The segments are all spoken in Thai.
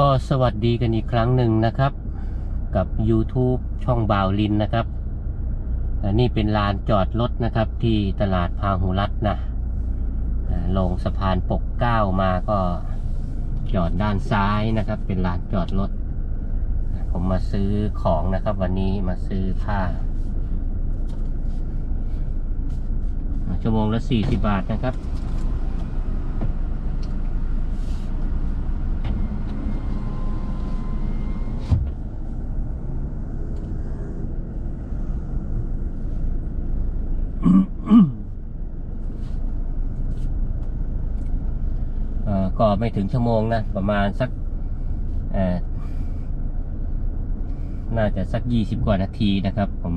ก็สวัสดีกันอีกครั้งหนึ่งนะครับ กับ YouTube ช่องบ่าวลินนะครับอันนี้เป็นลานจอดรถนะครับ ที่ตลาดพาหุรัตน์นะลงสะพานปกเก้ามาก็จอดด้านซ้ายนะครับ เป็นลานจอดรถผมมาซื้อของนะครับ วันนี้มาซื้อผ้า ชั่วโมงละ40บาทนะครับ ไม่ถึงชั่วโมงนะ ประมาณสักน่าจะสักยี่สิบกว่านาทีนะครับ ผม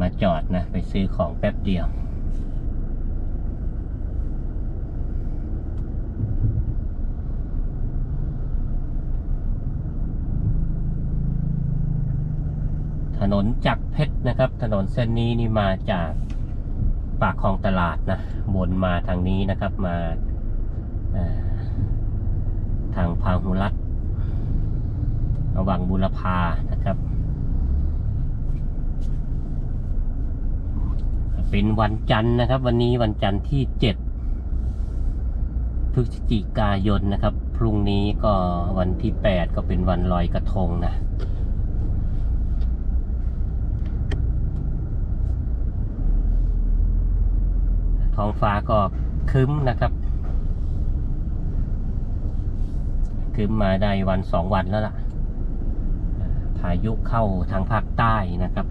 มาจอดนะ ไปซื้อของแป๊บเดียว ถนนจักเพชรนะครับ ถนนเส้นนี้นี่มาจากปากคลองตลาดนะวนมาทางนี้นะครับมา ทางพาหุรัตระหว่างบุรพานะครับ เป็นวันจันทร์นะครับ วันนี้วันจันทร์ที่เจ็ดพฤศจิกายนนะครับ พรุ่งนี้ก็วันที่แปดก็เป็นวันลอยกระทงนะท้องฟ้าก็คึ้มนะครับ ครึ้มมาได้วันสองวันแล้วล่ะอ่าพายุเข้าทางภาคใต้นะครับ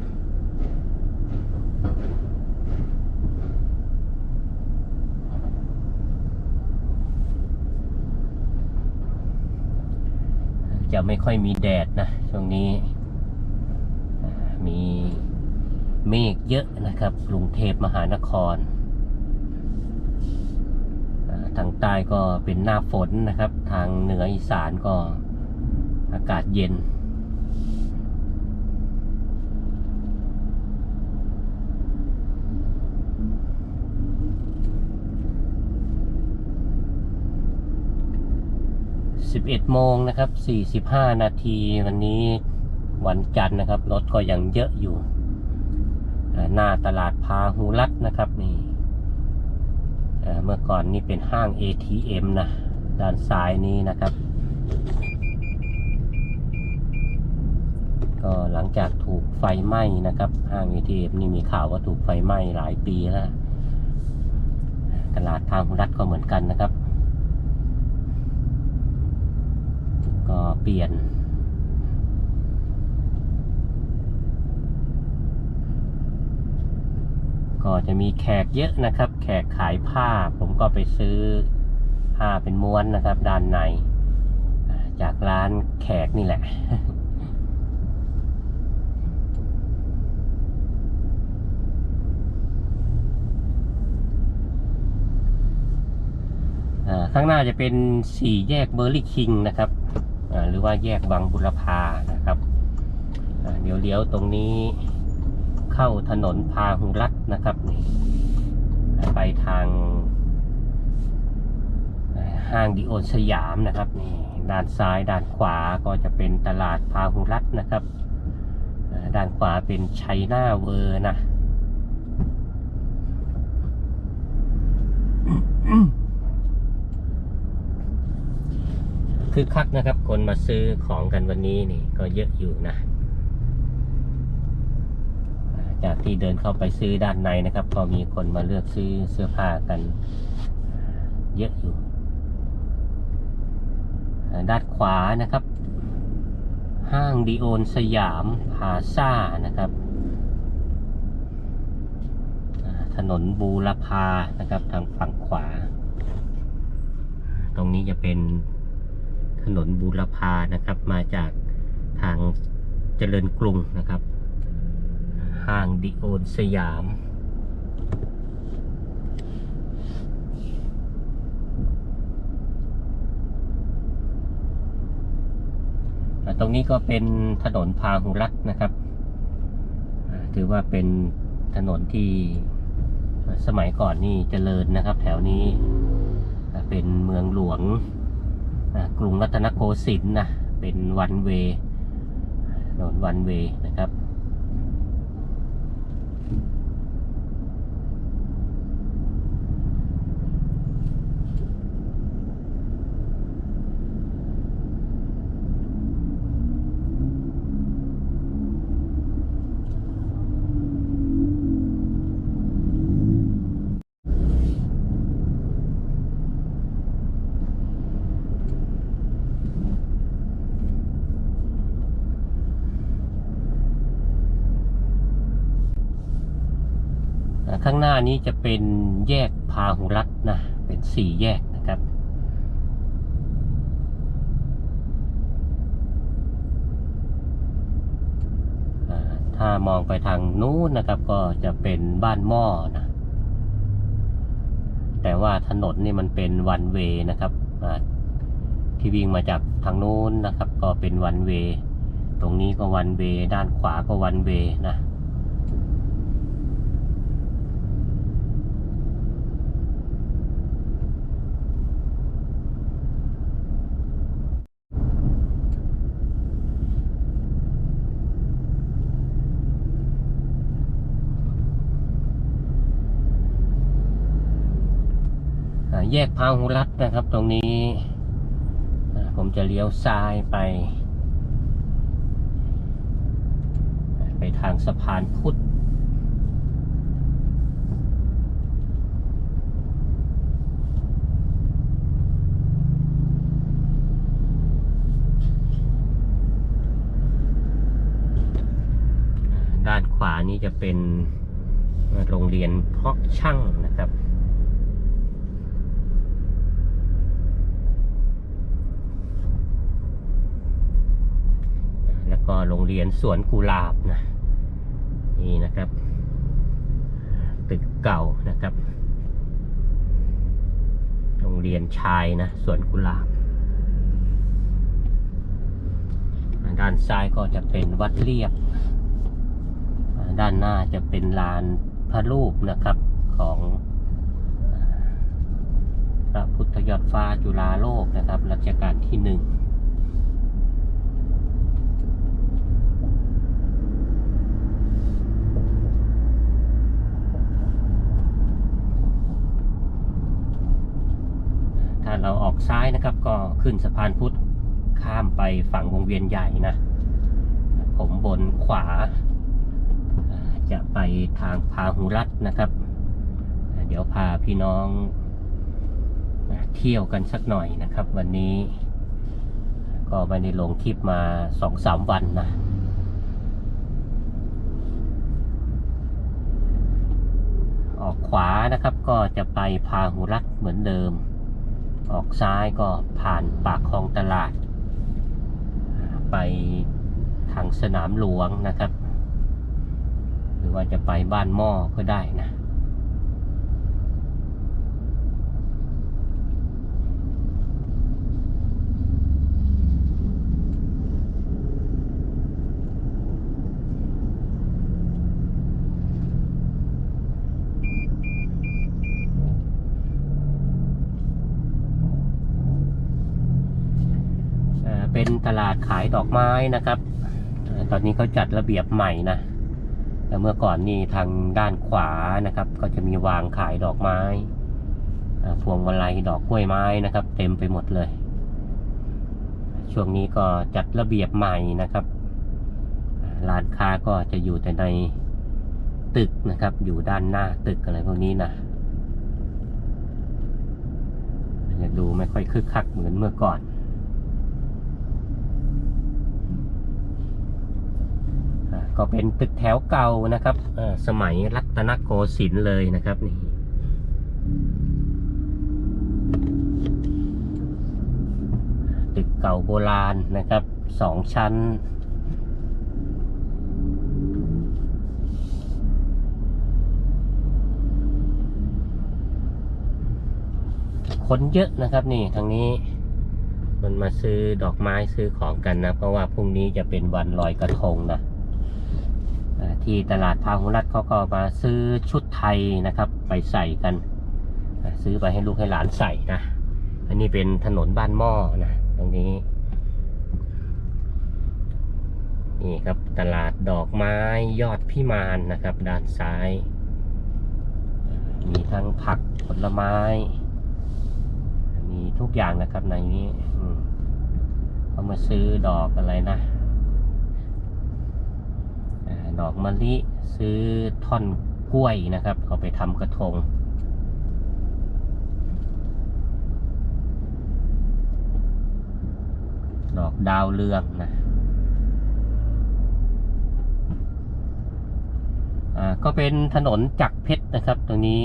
จะไม่ค่อยมีแดดนะช่วงนี้ มีเมฆเยอะนะครับ กรุงเทพมหานคร ทางใต้ก็เป็นหน้าฝนนะครับ ทางเหนืออีสานก็อากาศเย็น11โมงนะครับ45นาทีวันนี้วันจันทร์นะครับ รถก็ยังเยอะอยู่ หน้าตลาดพาหูรัตนะครับนี่เอ่อเมื่อก่อนนี่เป็นห้าง ATM นะ ด้านซ้ายนี้นะครับ ก็หลังจากถูกไฟไหม้นะครับห้าง ATM นี่มีข่าวว่าถูกไฟไหม้หลายปีแล้วตลาดทางรัฐก็เหมือนกันนะครับ ก็เปลี่ยน ก็จะมีแขกเยอะนะครับ แขกขายผ้าผมก็ไปซื้อ ผ้าเป็นม้วนนะครับ ด้านใน จากร้านแขกนี่แหละอ่าข้างหน้าจะเป็นสี่แยกเบอร์ลี่คิงนะครับอ่าหรือว่าแยกบางบุรพานะครับ เดี๋ยวเลี้ยวตรงนี้เข้าถนนพาหุรัตน์นะครับนี่ไปทาง ห้างดิโอนสยามนะครับนี่ด้านซ้ายด้านขวาก็จะเป็นตลาดพาหุรัตนะครับด้านขวาเป็นชัยนาเวอร์นะคือคักนะครับ คนมาซื้อของกันวันนี้นี่ก็เยอะอยู่นะ จากที่เดินเข้าไปซื้อด้านในนะครับ ก็มีคนมาเลือกซื้อเสื้อผ้ากันเยอะอยู่ ด้านขวานะครับ ห้างดีโอนสยามพาซ่านะครับ ถนนบูรพานะครับทางฝั่งขวา ตรงนี้จะเป็นถนนบูรพานะครับ มาจากทางเจริญกรุงนะครับ ห้างดิโอนสยาม ตรงนี้ก็เป็นถนนพาหุรัตนะครับ ถือว่าเป็นถนนที่สมัยก่อนนี่เจริญนะครับ แถวนี้เป็นเมืองหลวงกรุงรัตนโกสินทร์นะเป็นวันเวถนนวันเวนะครับ น้านี้จะเป็นแยกพาหุรัตน์นะ เป็นสี่แยกนะครับ ถ้ามองไปทางนู้นนะครับ ก็จะเป็นบ้านหม้อนะ แต่ว่าถนนนี่มันเป็นวันเวนะครับที่วิ่งมาจากทางนู้นนะครับ ก็เป็นวันเว ตรงนี้ก็วันเว ด้านขวาก็วันเวนะ อ่า แยกพาหุรัตนะครับ ตรงนี้ผมจะเลี้ยวซ้ายไป ไปทางสะพานพุทธด้านขวานี้จะเป็นโรงเรียนเพาะช่างนะครับ แล้ว ก็โรงเรียนสวนกุหลาบนะ นี่นะครับ ตึกเก่านะครับ โรงเรียนชายนะสวนกุหลาบ ด้านซ้ายก็จะเป็นวัดเรียบ ด้านหน้าจะเป็นลานพระรูปนะครับของพระพุทธยอดฟ้าจุฬาโลกนะครับรัชกาลที่หนึ่ง ถ้าเราออก ซ้ายนะครับ ก็ขึ้นสะพานพุทธข้ามไปฝั่งวงเวียนใหญ่นะ ผมบนขวา จะไปทางพาหุรัตนะครับ เดี๋ยวพาพี่น้องเที่ยวกันสักหน่อยนะครับ วันนี้ ก็ไม่ได้ลงคลิปมาสองสามวันนะออกขวานะครับก็จะไปพาหุรัตเหมือนเดิม ออกซ้ายก็ผ่านปากคลองตลาด ไปทางสนามหลวงนะครับ หรือว่าจะไปบ้านหม้อก็ได้นะ อ่า เป็นตลาดขายดอกไม้นะครับ ตอนนี้เขาจัดระเบียบใหม่นะแต่เมื่อก่อนนี่ทางด้านขวานะครับ ก็จะมีวางขายดอกไม้พวงมาลัยดอกกล้วยไม้นะครับ เต็มไปหมดเลย ช่วงนี้ก็จัดระเบียบใหม่นะครับร้านค้าก็จะอยู่แต่ในตึกนะครับ อยู่ด้านหน้าตึกอะไรพวกนี้นะจะดูไม่ค่อยคึกคักเหมือนเมื่อก่อน อ่า ก็เป็นตึกแถวเก่านะครับสมัยรัตนโกสินทร์เลยนะครับนี่ตึกเก่าโบราณนะครับสองชั้น คนเยอะนะครับนี่ทางนี้ มันมาซื้อดอกไม้ซื้อของกันนะ เพราะว่าพรุ่งนี้จะเป็นวันลอยกระทงนะ ที่ตลาดพาหุรัตเขาก็มาซื้อชุดไทยนะครับ ไปใส่กัน ซื้อไปให้ลูกให้หลานใส่นะ อันนี้เป็นถนนบ้านหม้อนะตรงนี้ นี่ครับตลาดดอกไม้ยอดพิมานนะครับ ด้านซ้าย มีทั้งผักผลไม้ มีทุกอย่างนะครับในนี้มเขามาซื้อดอกอะไรนะ ดอกมะลิ ซื้อท่อนกล้วยนะครับ เอาไปทำกระทง ดอกดาวเรืองนะก็เป็นถนนจักรเพชรนะครับตรงนี้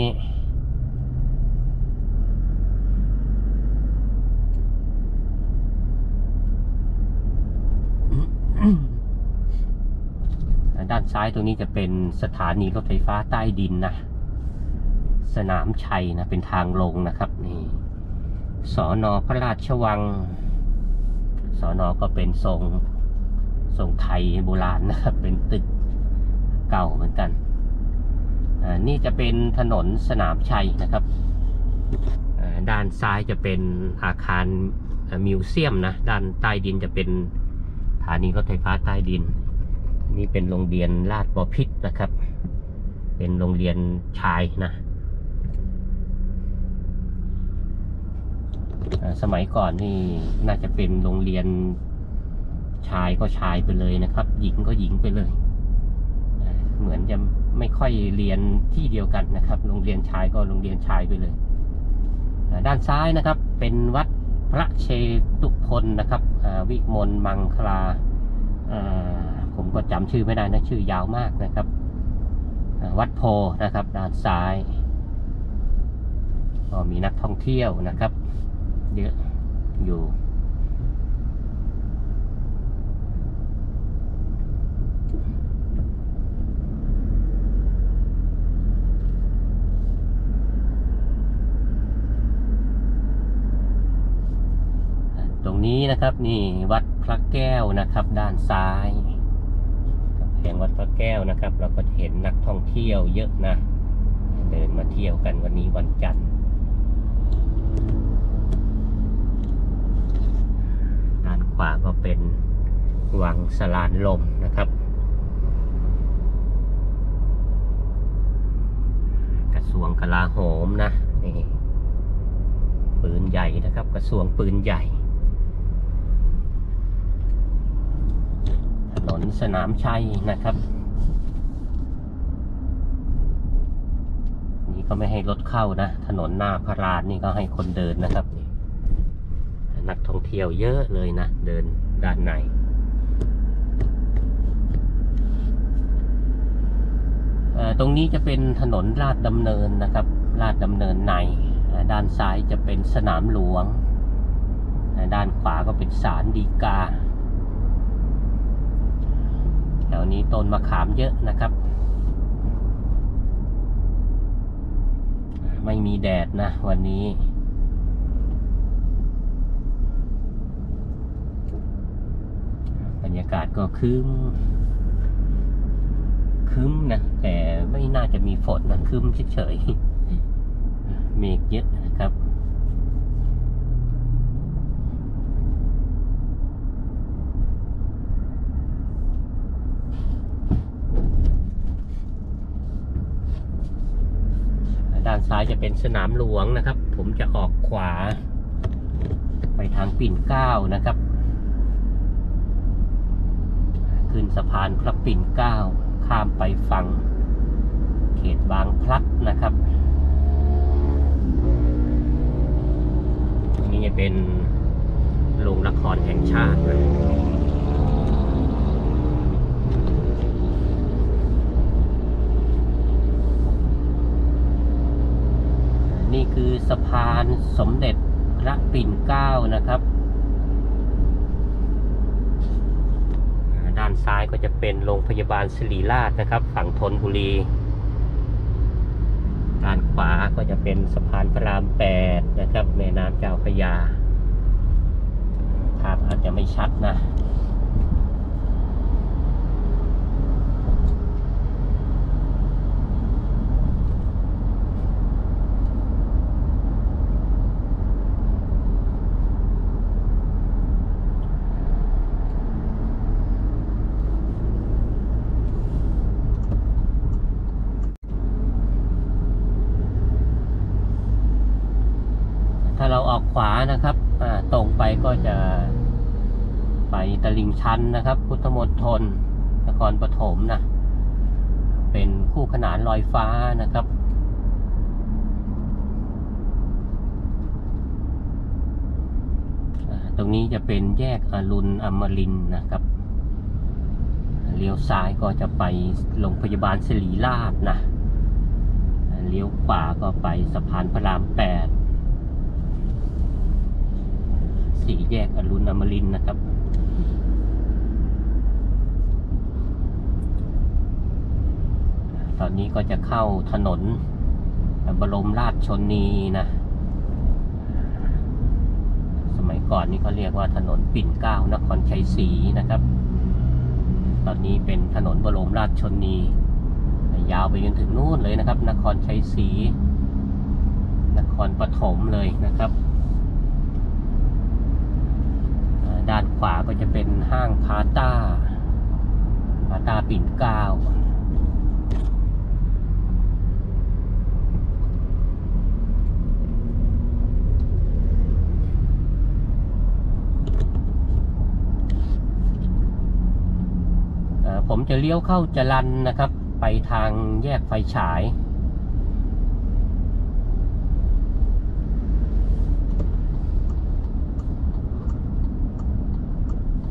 ด้าน ซ้ายตรงนี้จะเป็นสถานีรถไฟฟ้าใต้ดินนะ สนามชัยนะเป็นทางลงนะครับนี่สอนอพระราชวังสอนอก็เป็นทรงทรงไทยโบราณนะครับ เป็นตึกเก่าเหมือนกันอ่านี่จะเป็นถนนสนามชัยนะครับ ด้านซ้ายจะเป็นอาคารมิวเซียมนะ ด้านใต้ดินจะเป็นสถานีรถไฟฟ้าใต้ดิน นี่เป็นโรงเรียนลาดบอพิษนะครับ เป็นโรงเรียนชายนะสมัยก่อนนี่น่าจะเป็นโรงเรียนชายก็ชายไปเลยนะครับ หญิงก็หญิงไปเลย เหมือนจะไม่ค่อยเรียนที่เดียวกันนะครับ โรงเรียนชายก็โรงเรียนชายไปเลย ด้านซ้ายนะครับ เป็นวัดพระเชตุพนนะครับวิมลมังคลา ผมก็จำชื่อไม่ได้นะชื่อยาวมากนะครับ วัดโพนะครับด้านซ้ายก็มีนักท่องเที่ยวนะครับ เยอะอยู่ตรงนี้นะครับนี่วัดพระแก้วนะครับด้านซ้าย กำแพงวัดพระแก้วนะครับ เราก็จะเห็นนักท่องเที่ยวเยอะนะ เดินมาเที่ยวกันวันนี้วันจันทร์ด้านขวาก็เป็นวังสลานลมนะครับกระทรวงกลาโหมนะนี่ปืนใหญ่นะครับ กระทรวงปืนใหญ่ ถ นนสนามชัยนะครับ นี่ก็ไม่ให้รถเข้านะ ถนนหน้าพระราชนี่ก็ให้คนเดินนะครับ นักท่องเที่ยวเยอะเลยนะ เดินด้านในตรงนี้จะเป็นถนนลาดดำเนินนะครับลาดดำเนินใน ด้านซ้ายจะเป็นสนามหลวง ด้านขวาก็เป็นศาลฎีกา วนี้ต้นมะขามเยอะนะครับ ไม่มีแดดนะวันนี้บรรยากาศก็คืมคืมนะ แต่ไม่น่าจะมีฝนนะคืมเฉยๆเมฆเยอะนะครับ ด้านซ้าย จะเป็นสนามหลวงนะครับ ผมจะออกขวา ไปทางปิ่นเกล้านะครับ ขึ้นสะพานพระปิ่นเกล้าข้ามไปฝั่งเขตบางพลัดนะครับนี่จะเป็นโรงละครแห่งชาตินะ นี่คือสะพานสมเด็จพระปิ่นเกล้านะครับ ด้านซ้ายก็จะเป็นโรงพยาบาลศิริราชนะครับ ฝั่งธนบุรี ด้านขวาก็จะเป็นสะพานพระรามแปดนะครับแม่น้ำเจ้าพระยาภาพอาจจะไม่ชัดนะ ถ้าเราออกขวานะครับอ่าตรงไปก็จะไป ชันนะครับ พุทธมณฑลนครปฐมนะเป็นคู่ขนานลอยฟ้านะครับ ตรงนี้จะเป็นแยกอรุณอมรินนะครับเลี้ยวซ้ายก็จะไปโรงพยาบาลศิริราชนะเลี้ยวขวาก็ไปสะพานพระรามแปดสี่แยกอรุณอมรินนะครับ ตอนนี้ก็จะเข้าถนน บรมราชชนนีนะ สมัยก่อนนี่เขาเรียกว่าถนนปิ่นเกล้านครชัยศรีนะครับ ตอนนี้เป็นถนนบรมราชชนนี ยาวไปจนถึงนู่นเลยนะครับ นครชัยศรีนครปฐมเลยนะครับ ด้านขวาก็จะเป็นห้างพาต้าพาต้าปิ่นเกล้า เอ่อ ผมจะเลี้ยวเข้าจรันนะครับ ไปทางแยกไฟฉาย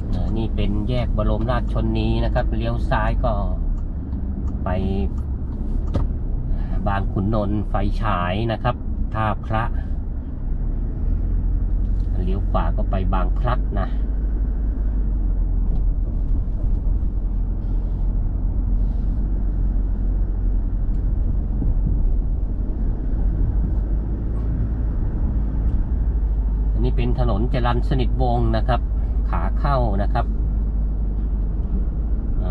เอ่อนี่เป็นแยกบรมราชชนนีนะครับ เลี้ยวซ้ายก็ไปบางขุนนนท์ไฟฉายนะครับท่าพระ เลี้ยวขวาก็ไปบางพลัดนะ เป็นถนนจรันสนิทวงนะครับ ขาเข้านะครับ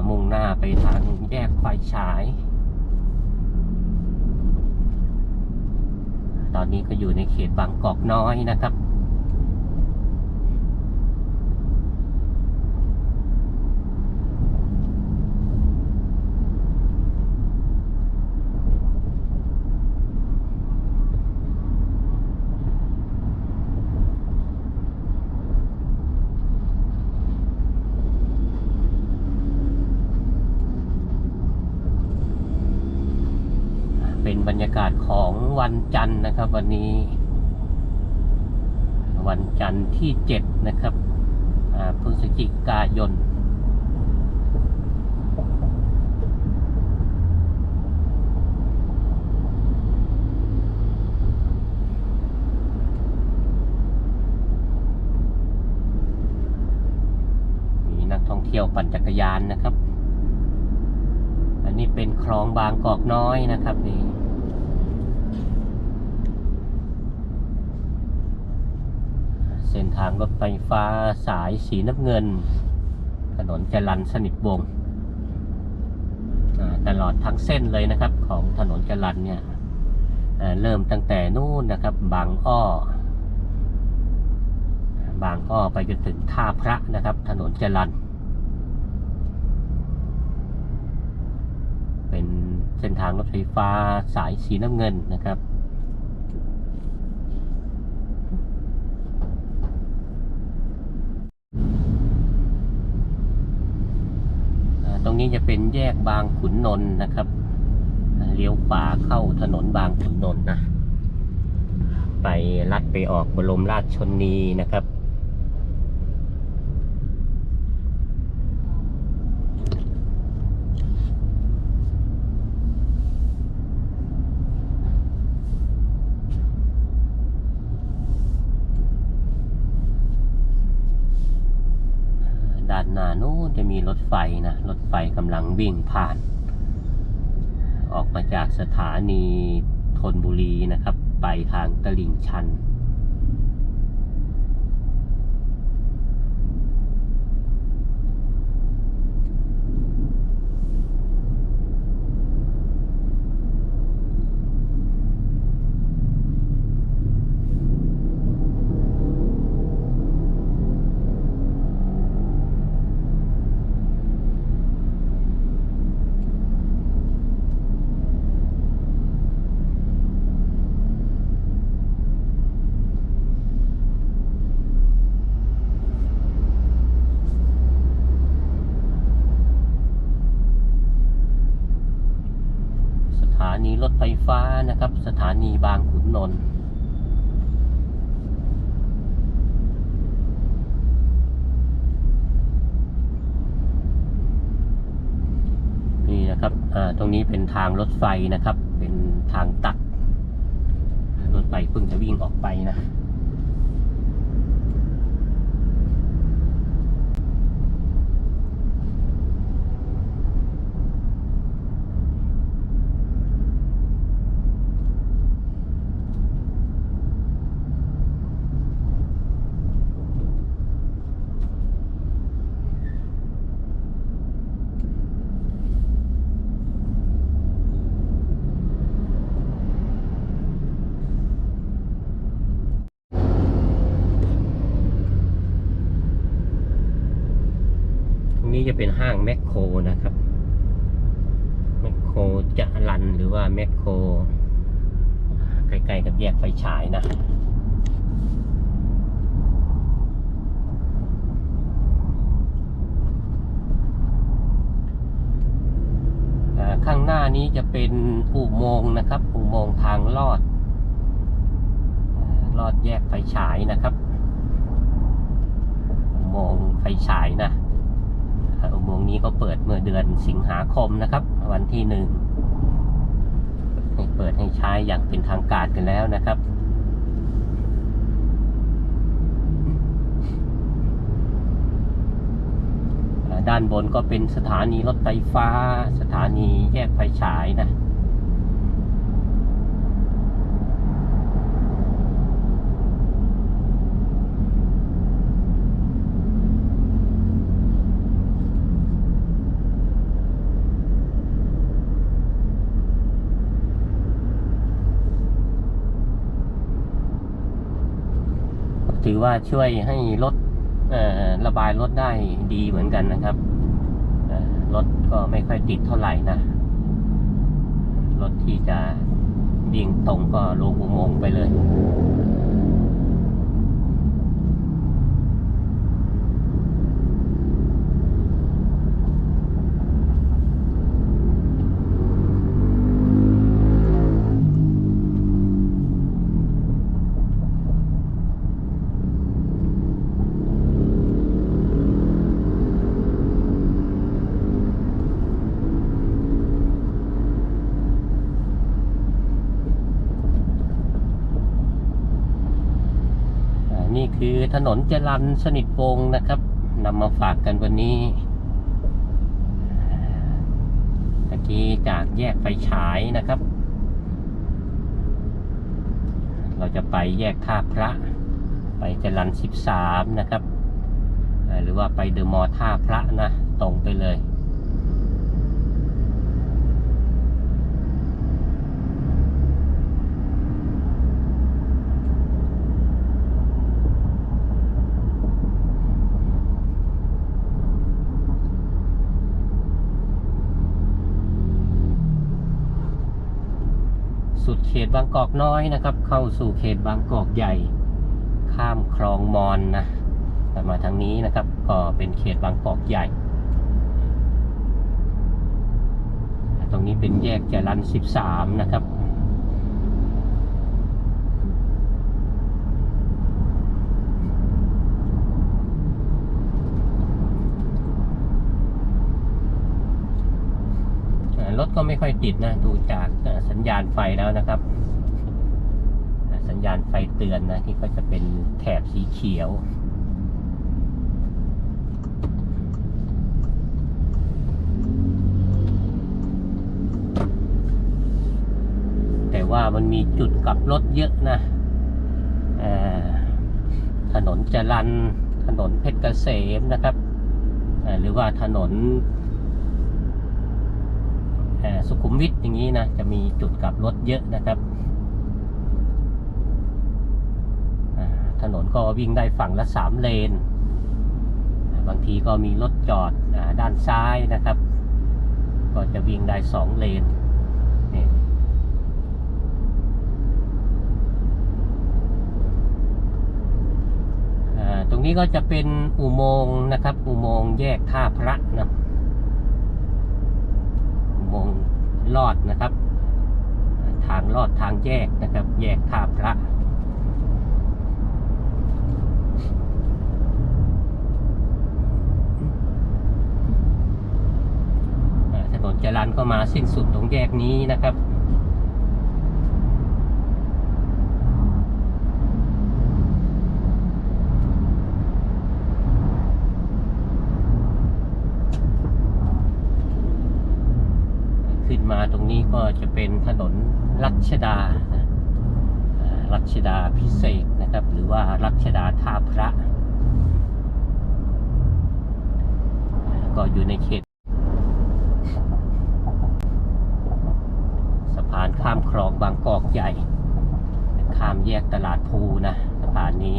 มุ่งหน้าไปทางแยกไฟฉาย ตอนนี้ก็อยู่ในเขตบางกอกน้อยนะครับ เป็นบรรยากาศของ วันจันทร์นะครับ วันนี้ วันจันทร์ที่7นะครับพฤศจิกายนมีนักท่องเที่ยวปั่นจักรยานนะครับ อันนี้เป็นคลองบางกอกน้อยนะครับนี่ เส้น ทางรถไฟฟ้าสายสีน้ำเงิน ถนนจรันสนิทวงตลอดทั้งเส้นเลยนะครับ ของถนนจรันเนี่ยเริ่มตั้งแต่นู่นนะครับ บางอ้อบางอ้อไปจนถึงท่าพระนะครับ ถนนจรันเป็นเส้นทางรถไฟฟ้าสายสีน้ำเงินนะครับ อ่าตรง นี้จะเป็นแยกบางขุนนนท์นะครับเลี้ยวขวาเข้าถนนบางขุนนนท์นะ ไปลัดไปออกบรมราชชนนีนะครับ ด้านหน้านู้นจะมีรถไฟนะรถไฟกำลังวิ่งผ่าน ออกมาจากสถานีธนบุรีนะครับ ไปทางตลิ่งชัน ฟ้านะครับ สถานีบางขุนนนท์นี่นะครับตรงนี้เป็นทางรถไฟนะครับ เป็นทางตัดรถไฟเพิ่งจะวิ่งออกไปนะ นี้จะเป็นห้างแมคโครนะครับแมคโครจะรันหรือว่าแมคโครใกล้ๆกับแยกไฟฉายนะข้างหน้านี้จะเป็นอุโมงค์นะครับ อุโมงค์ทางลอด ลอดแยกไฟฉายนะครับ อุโมงค์ไฟฉายนะ อุโมงค์นี้ก็เปิดเมื่อเดือนสิงหาคมนะครับ วันที่หนึ่งให้เปิดให้ใช้อย่างเป็นทางการกันแล้วนะครับ ด้านบนก็เป็นสถานีรถไฟฟ้า สถานีแยกไฟฉายนะ รือว่าช่วยให้รถระบายรถได้ดีเหมือนกันนะครับรถก็ไม่ค่อยติดเท่าไหร่นะ รถที่จะดิ่งตรงก็ลงอุโมงค์ไปเลย คือถนนจรันสนิทวงนะครับนำมาฝากกันวันนี้ตะกี้จากแยกไฟฉายนะครับ เราจะไปแยกท่าพระ ไปจรันสิบสามนะครับ หรือว่าไปเดอะมอลล์ท่าพระนะ ตรงไปเลย ตบางกอกน้อยนะครับ เข้าสู่เขตบางกอกใหญ่ ข้ามคลองมอนนะแต่มาทางนี้นะครับก็เป็นเขตบางกอกใหญ่ ตรงนี้เป็นแยกจรัน13 นะครับ อ่ารถ ก็ไม่ค่อยติดนะ ดูจากสัญญาณไฟแล้วนะครับ สัญญาณไฟเตือนนะ ที่ก็จะเป็นแถบสีเขียวแต่ว่ามันมีจุดกลับรถเยอะนะถนนจรันถนนเพชรเกษมนะครับ หรือว่าถนน สุขุมวิทอย่างนี้นะจะมีจุดกลับรถเยอะนะครับถนนก็วิ่งได้ฝั่งละสามเลน บางทีก็มีรถจอดอด้านซ้ายนะครับ ก็จะวิ่งได้สองเลนนี่ตรงนี้ก็จะเป็นอุโมงค์นะครับ อุโมงค์แยกท่าพระนะอุโมงค์ ลอดนะครับ ทางลอดทางแยกนะครับ แยกท่าพระถนนจรันก็มาสิ้นสุดตรงแยกนี้นะครับ ขึ้น มาตรงนี้ก็จะเป็นถนนรัชดา รัชดาพิเศษนะครับ หรือว่ารัชดาท่าพระ ก็อยู่ในเขตสะพานข้ามคลองบางกอกใหญ่ ข้ามแยกตลาดภูนะสะพานนี้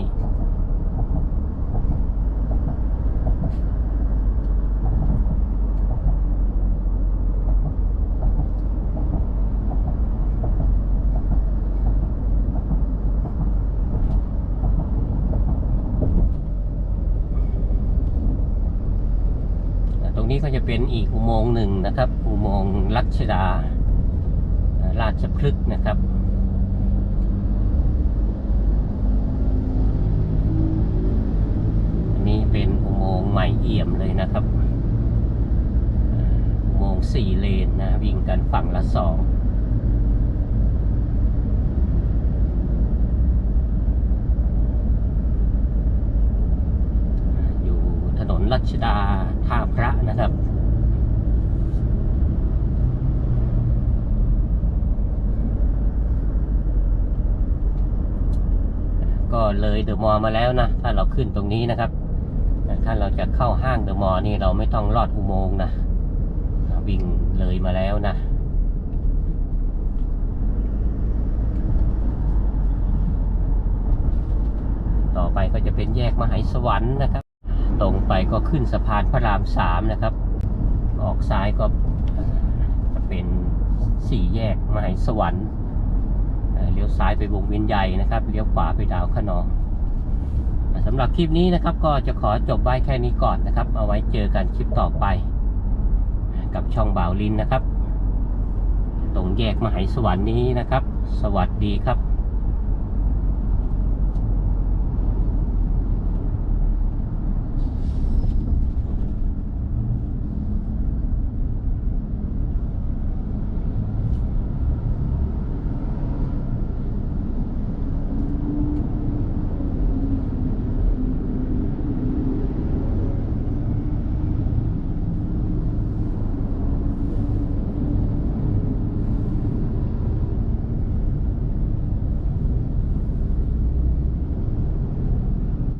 ตรงนี้ก็จะ เป็นอีกอุโมงค์หนึ่งนะครับ อุโมงค์ลัชดา ราชพฤกษ์นะครับอันนี้เป็นอุโมงค์ใหม่เอี่ยมเลยนะครับ อุโมงค์สี่เลนนะวิ่งกันฝั่งละสอง อยู่ถนนรัชดาท่าพระนะครับ ก็เลยเด อะมอลล์มาแล้วนะ ถ้าเราขึ้นตรงนี้นะครับ ถ้าเราจะเข้าห้างเดอะมอลล์นี่เราไม่ต้องลอดอุโมงค์นะ วิ่งเลยมาแล้วนะต่อไปก็จะเป็นแยกมหายสวรรค์นะครับ ตรงไปก็ขึ้นสะพานพระรามสามนะครับ ออกซ้ายก็เอ่อจะเป็นสี่แยกมหายสวรรค์เอ่อเลี้ยวซ้ายไปวงเวียนใหญ่นะครับ เลี้ยวขวาไปดาวขนอง สำหรับคลิปนี้นะครับก็จะขอจบไว้แค่นี้ก่อนนะครับ เอาไว้เจอกันคลิปต่อไป กับช่องบ่าวลินนะครับ ตรงแยกมหาสวรรค์นี้นะครับ สวัสดีครับ